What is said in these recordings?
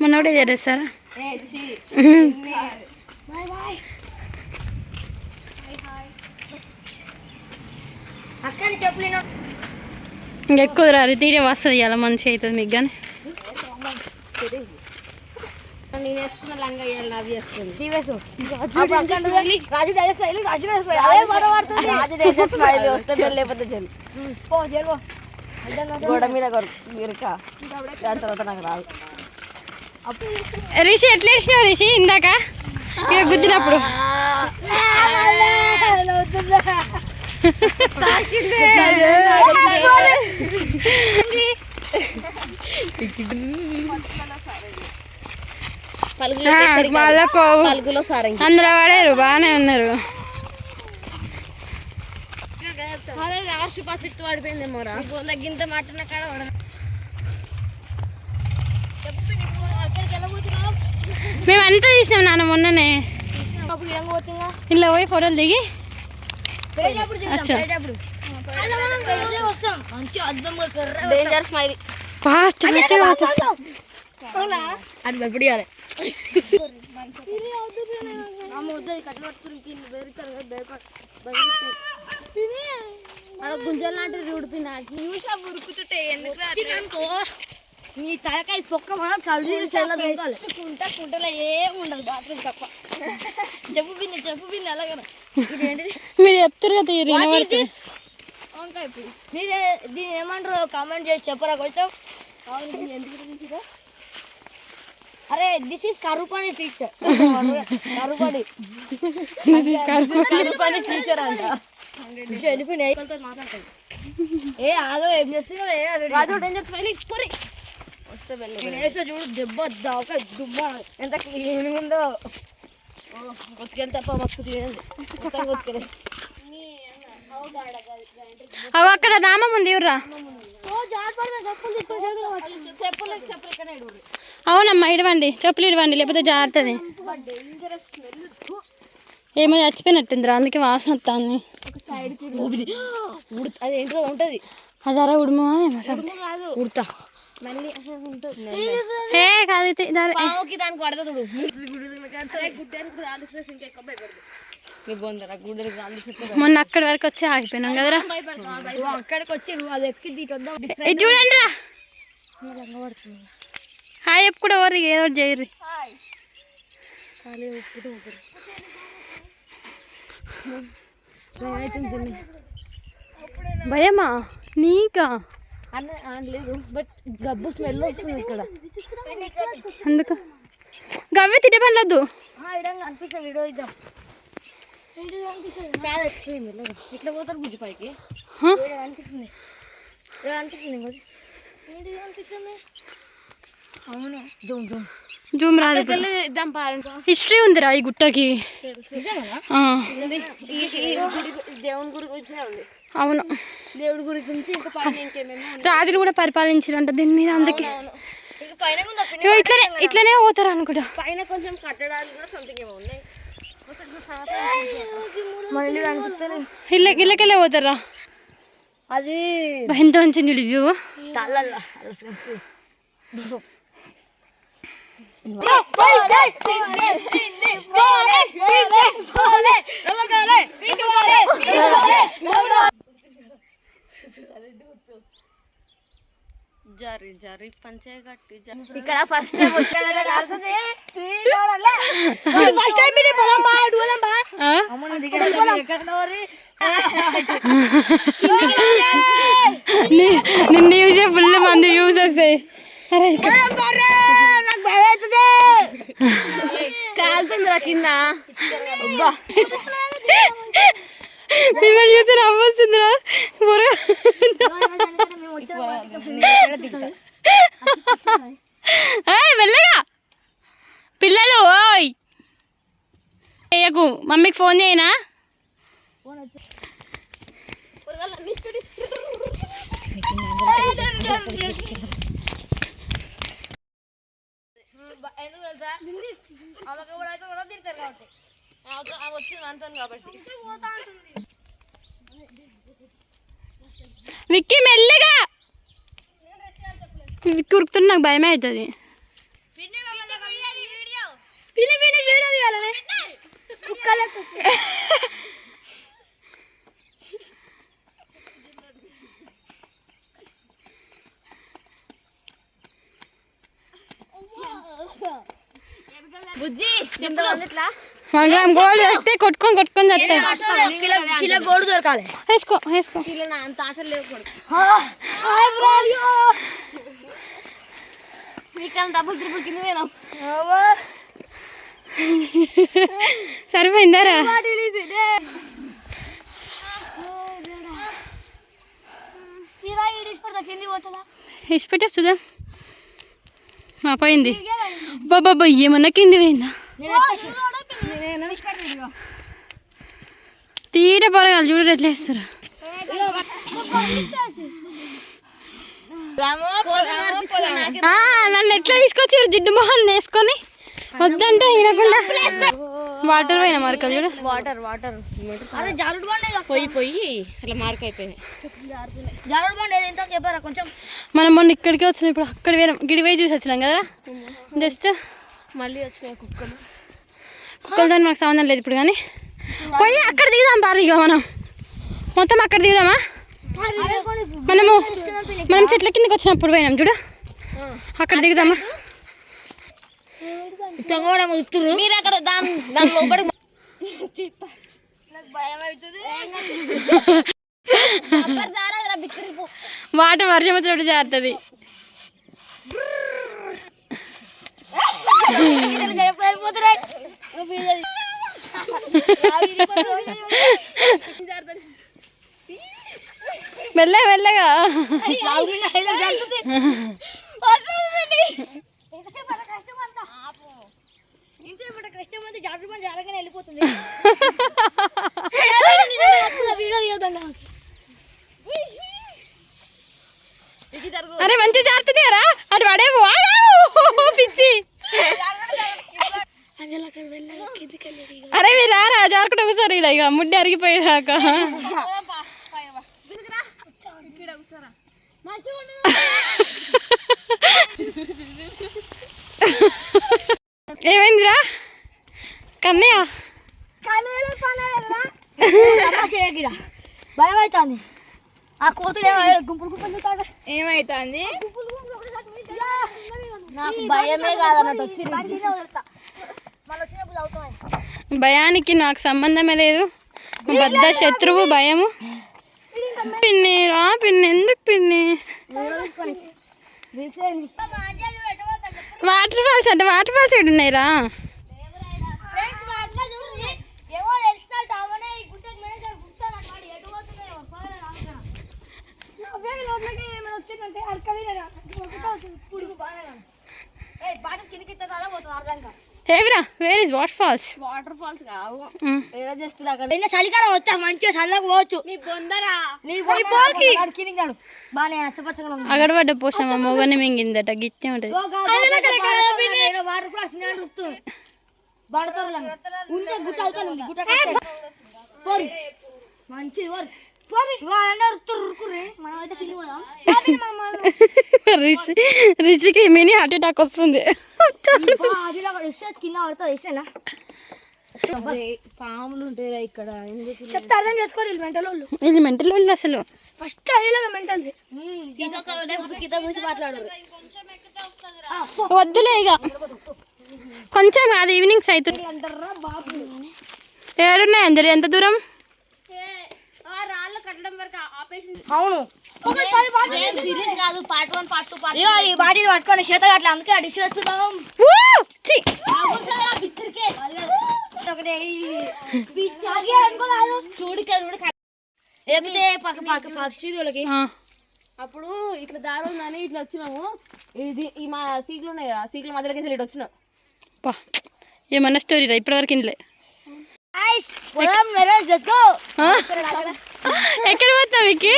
మొన్న కూడా చేరేస్తారా నేను. ఇంకెక్కువ రాదు తీరే వస్తుంది ఇలా మంచి అవుతుంది మీకు కానీ. గోడ మీద ఇరుక దాని తర్వాత నాకు రాదు. రిషి ఎట్లా వేసినావు రిషి? ఇందాక? ఇక గుద్దినప్పుడు. వాళ్ళకు అందులో పడారు బాగానే ఉన్నారు. అరే రాష్ట్ర పసిత్తు పడిపోయిందేమో రా గింత మాటన కాడ మేమంతా తీసినాం నాన్న మొన్ననే. ఇలా పోయి ఫోటోలు దిగి. పోయేటప్పుడు అచ్చా. వస్తాం మంచి అర్థంగా డేంజర్ స్మైల్ ఫాస్ట్ నీ తలకాయ పొక్క మనం కళ్ళు కుంట కుంటలో ఏం ఉండదు బాత్రూమ్ తప్ప. చెప్పు బింది చెప్పు బింది అలాగే ఇదేంటిది మీరు చెప్తారు కదా వినబడుతుంది. వంకాయ మీరు దీన్ని ఏమంటారు? కామెంట్ చేసి చెప్పరా కొంచెం. అవును ఎందుకు? అరే this is Karupani teacher Karupani. Karupani. Teacher అంట. వెళ్ళిపోయినాయి ఏ ఆగో ఏం చేస్తున్నావు? ఏ రాజు వస్తే వెళ్ళి వేస్తే చూడు దెబ్బ దాక దుమ్మ ఎంత క్లీన్ ఉందో. కొట్టుకెళ్ళి తప్ప మస్తు క్లీన్ కొట్టుకెళ్ళి అవి అక్కడ నామం ఉంది ఇవ్వరా. చెప్పులు చెప్పులు ఇక్కడ అవునమ్మా ఇడవండి. చెప్పులు ఇడవండి లేకపోతే జారుతుంది ఏమో చచ్చిపోయినట్టుందిరా అందుకే వాసన వస్తుంది ఉడత అది ఏంటో ఉంటది. అదారా ఉడుమో? ఏమో ఉడత. మళ్ళీ కాదు పావుకి దానికి పడతా చూడు. మొన్న అక్కడి వరకు వచ్చి ఆగిపోయినాం కదరా. అక్కడికి వచ్చి నువ్వు అది ఎక్కి దీటొద్దాం ఇది చూడండి రా. హాయ్ చెప్పు కూడా ఎవరు ఏదో చేయరు భయమా? నీకా? లేదు బట్ గబ్బు స్మెల్ వస్తుంది ఇక్కడ. అందుకు. గవ్వే తిట్టే పనిలేదు ఇడంగా అనిపిస్తుంది వీడియో ఇద్దాం. ఇట్లా పోతారు బుజ్జి పైకి. అనిపిస్తుంది. అనిపిస్తుంది అవును. Zoom zoom. జూమ్ రాదు హిస్టరీ ఉందిరా ఈ గుట్టకి. దేవుని గురి గురించి ఉంది. అవును దేవుడి గురి గురించి రాజులు కూడా పరిపాలించారంట దీని మీద అందుకే ఇట్లనే ఇట్లనే పోతారు అనుకుంటా పైన కొంచెం కట్టడానికి కూడా సంథింగ్ ఏమో ఉన్నాయి మళ్ళీ అనిపిస్తుంది ఇళ్ళ ఇళ్ళకెళ్ళే పోతారా అది ఎంత మంచి వ్యూ తల్లల్ల అలా ఫ్రెండ్స్ జరి జరి పంచే గట్టి జరి. ఇక్కడ ఫస్ట్ టైం ఫస్ట్ టైం మీరు పొలం బా అడుగుదాం బా. నిన్ను యూజ్ ఫుల్ మంది యూజ్ వస్తాయి అరే నాకు భయం అవుతుంది. కాలుతుందిరా కింద. మిమ్మల్ని చూసి నవ్వొస్తుందిరా ఊరు మెల్లగా. పిల్లలు ఓయ్. చేయకు మమ్మీకి ఫోన్ చేయనా? ఎందుకు తెలుసా ఆమెకు కూడా అయితే కూడా తిడతారు కాబట్టి. వచ్చింది అంటుంది కాబట్టి. విక్కీ మెల్లగా విక్కీ ఉరుకుతున్న నాకు భయమే అవుతుంది పిన్ని పిల్లి పిల్లి వీడియో తీయాలనే కుక్కలకు బుజ్జి చెప్పులు ఇట్లా వన్ గ్రామ్ గోల్డ్ వస్తే కొట్టుకొని కొట్టుకొని కిలో గోడు దొరకాలి వేసుకో అంత డబ్బులు త్రిపుల్ కింద పోయినాం సరిపోయిందారా చూద్దాం మా పోయింది బాబా ఏమన్నా కింది పోయిందా తీర పొరగాలి చూడు ఎట్లా వేస్తారు. నన్ను ఎట్లా తీసుకొచ్చారు? జిడ్డు మొహం వేసుకొని. వద్దంటే వినకుండా. వాటర్ పోయినా మరకలు చూడు. Water water. అరే జారుడు బండి పోయి పోయి అట్లా మార్క్ అయిపోయినాయి. జారుడు బండి ఏది ఎంత చెప్పారా? కొంచెం మనం మొన్న ఇక్కడికి వచ్చినాం ఇప్పుడు అక్కడ వేరే గిడి పోయి చూసి వచ్చినాం కదా. జస్ట్ మళ్ళీ వచ్చినాయి కుక్కలు. కుక్కలతో మాకు సంబంధం లేదు ఇప్పుడు కానీ. పోయి అక్కడ దిగుదాం బారు ఇక మనం. మొత్తం అక్కడ దిగుదామా? మనము మనం చెట్ల కిందకి వచ్చినప్పుడు పోయినాం చూడు. అక్కడ దిగుదామా? మీరు అక్కడ దాని దాని వాటర్ వర్షం వచ్చినప్పుడు జారుతుంది. మెల్ల మెల్లగా జాగ్రత్త జరగని వెళ్ళిపోతుంది అరే మంచి కదా అటు పడేమో. పిచ్చి. అరే మీరు రారా? జారకుండా ఒకసారి ఇలా ఇక ముడ్డి అరిగిపోయేదాకా ఏమైందిరా? కన్నయ్య? భయం అవుతుంది ఆ కోతులు ఏమో గుంపులు గుంపులు ఏమైతుంది? నాకు భయమే కాదన్నట్టు వచ్చి మళ్ళీ వచ్చినప్పుడు అవుతాయి భయానికి నాకు సంబంధమే లేదు. బద్ద శత్రువు భయము. పిన్ని రా పిన్ని ఎందుకు పిన్ని? వాటర్ ఫాల్స్ అంటే వాటర్ ఫాల్స్ ఎక్కడ ఉన్నాయి రా? అరకలి బాగా కిందకి కదా పోతుంది అర్థంగా ఏవిరా where is water falls water falls కావు. Mm. ఏదో జస్ట్ అక్కడ నిన్న చలికాలం వచ్చా మంచిగా చల్లగా పోవచ్చు. నీ బొందరా? నీ పోకి అచ్చపచ్చగా ఉంది. పోషమ్మ మొగని మింగిందట గిట్టే ఉంటుంది. వాటర్ ఫ్లాస్ ఉంటే గుట్ట అవుతాను గుట్ట. పోరి. మంచిది అందరూ రిషి రిషికి మినీ హార్ట్ అటాక్ వస్తుంది పాములు ఉంటాయి ఇక్కడ చెప్తే అర్థం చేసుకోవాలి మెంటల్ వాళ్ళు ఇది మెంటల్ వాళ్ళు అసలు ఫస్ట్ అదిలో మెంటల్ వద్దులే ఇక కొంచెం అది ఈవినింగ్స్ అవుతుంది ఏడున్నాయి అంజలి ఎంత దూరం అవును. సిరీస్ కాదు part one part two part ఇగో ఈ బాటిల్ పట్టుకొని చేత అట్లా అందుకే అడిసి వస్తున్నాం. లేకపోతే పక్క పక్క పక్షి వాళ్ళకి ఆ, అప్పుడు ఇట్లా దారి ఉందని ఇట్లా వచ్చినాము. ఇది ఈ మా సీకులు ఉన్నాయి కదా సీకుల మధ్యలోకి ఇట్లా వచ్చినాం. పా. ఏమన్నా స్టోరీ రా? ఇప్పటివరకు ఇంట్లో ఎక్కడ పోతావు వికి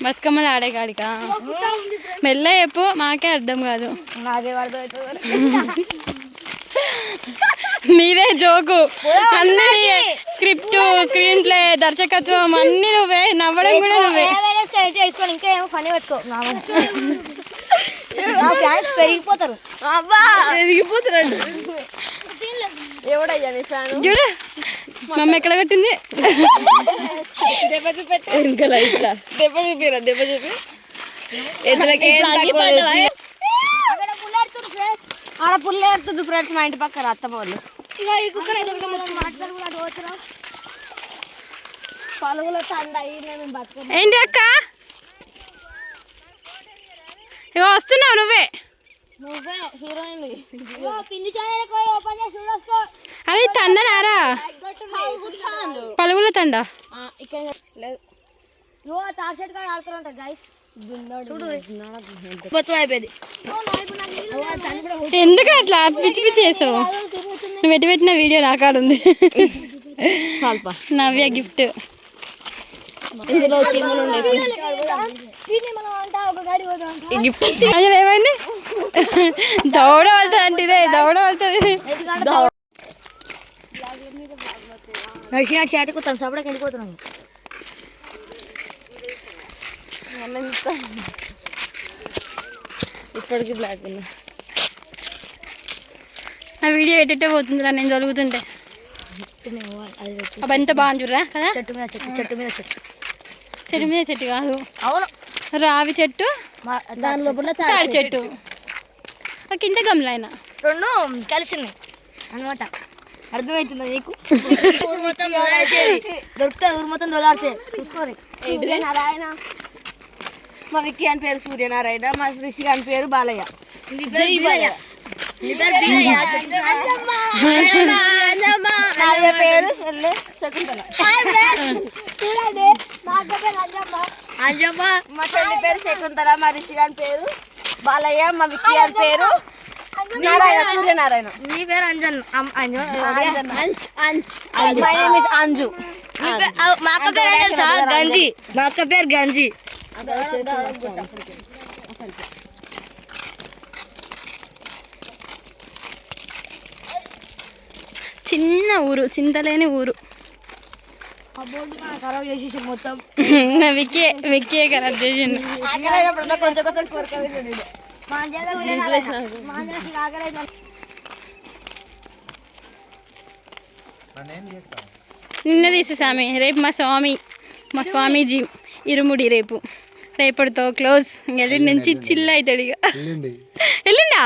బతుకమ్మలు ఆడే కాడికా. మెల్ల చెప్పు మాకే అర్థం కాదు. నీదే జోకు. అన్నీ నీయే స్క్రిప్ట్ స్క్రీన్ ప్లే దర్శకత్వం అన్నీ నువ్వే నవ్వడం కూడా నువ్వే. ఇంకా ఏమో పెట్టుకో. పెరిగిపోతారు. అబ్బా! ఎదిగిపోతున్నాడు ఎవడయ్యా నీ ఫ్యాన్? చూడు మమ్మ ఎక్కడ కట్టింది? దెబ్బ చూపెట్టు. ఇంకా లైట్లా. దెబ్బ చూపిరా దెబ్బ చూపి. ఎదులకి ఏం తక్కువ ఆడ పుల్ల ఏరుతుంది ఫ్రెండ్స్ మా ఇంటి పక్కన అత్తమ్మ వాళ్ళు. పలుగుల తండ ఏంటి అక్క? ఇగో వస్తున్నావు నువ్వే. నువ్వే హీరోయిన్ పిండి ఛానల్ పోయి ఓపెన్ చేసి చూడొస్తా అది తండనారా పలుగుల తండ. ఇక్కడ లేదు. తార్ కాడ గైస్ ఎందుకు అట్లా? పిచ్చి పిచ్చి చేసావు. నువ్వు ఎటు పెట్టిన వీడియో నాకాడుంది స్వల్ప నవ్య గిఫ్ట్. ఇందులో చీమలు ఉన్నాయి. గిఫ్ట్. అసలు ఏమైంది? దౌడ వెళ్తుంది అంటే దౌడ. సపడకి వెళ్ళిపోతున్నాం ఇప్పటికి బ్లాక్ ఉన్నా. నా వీడియో ఎడిటే పోతుందిరా నేను పెట్టు. అవి ఎంత బాగా చూడరా కదా? చెట్టు మీద చెట్టు చెట్టు మీద చెట్టు. చెట్టు మీద చెట్టు కాదు. అవును. రావి చెట్టు దాని లోపల తాడి చెట్టు. ఒక కింద గమలైన రెండు కలిసినాయి అనమాట. అర్థమవుతుందా నీకు? ఊరు మొత్తం దొరికితే ఊరు మొత్తం దొలాడితే చూసుకోరు నారాయణ మా విక్కీ అని పేరు సూర్యనారాయణ మా రిషి అని పేరు బాలయ్య. పేరు శకుంతల. అంజమ్మ. మా చెల్లి పేరు శకుంతల మా రిషి గారి పేరు బాలయ్య మా విక్కీ గారి పేరు నారాయణ సూర్యనారాయణ. నీ పేరు Anjan my name is Anju. మా అక్క పేరు తెలుసా? గంజి. మా అక్క పేరు గంజి. చిన్న ఊరు చింతలేని ఊరు. విక్కీ విక్కీ ఖరాబ్ చేసిండు. కొంచెం కొంచెం నిన్న తీసి స్వామి రేపు మా స్వామి మా స్వామీజీ ఇరుముడి రేపు. రేపటితో క్లోజ్. ఎల్లుండి నుంచి చిల్ అవుతాడు ఇక ఎల్లుండి. వెళ్ళిండా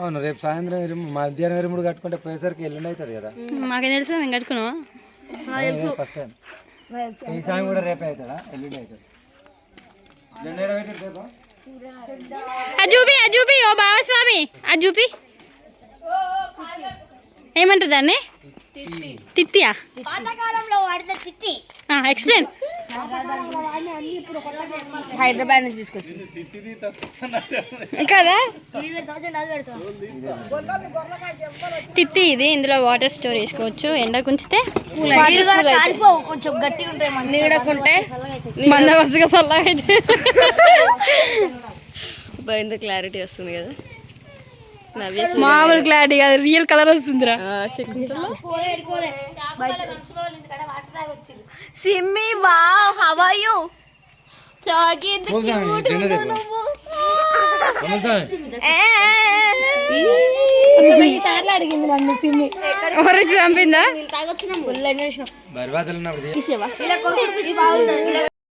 అవును రేపు సాయంత్రం ఇరుము మధ్యాహ్నం ఇరుముడు కట్టుకుంటే పోయేసరికి ఎల్లుండి అవుతుంది కదా. మాకేం తెలుసు మేము కట్టుకున్నావా ఫస్ట్ టైం ఈ సాయం కూడా రేపే అవుతాడా ఎల్లుండి చూపి అది చూపి ఓ బావ స్వామి అది చూపి ఏమంటారు దాన్ని? తిత్తియా? ఎక్స్ప్లెయిన్ హైదరాబాద్ నుంచి తీసుకొచ్చి. కదా? తిత్తి ఇది ఇందులో వాటర్ స్టోర్ చేసుకోవచ్చు ఎండకు ఉంచితే కొంచెం గట్టిగా ఉంటాయి మన నీడకుంటే మందవస్తుగా చల్లగా అయితే బయట క్లారిటీ వస్తుంది కదా. మామూలు క్లారిటీ కాదు రియల్ కలర్ వస్తుందిరా. సిమ్మి వా హవ్ ఆర్ యు ఎవరికి చంపిందా? బరిబాతలు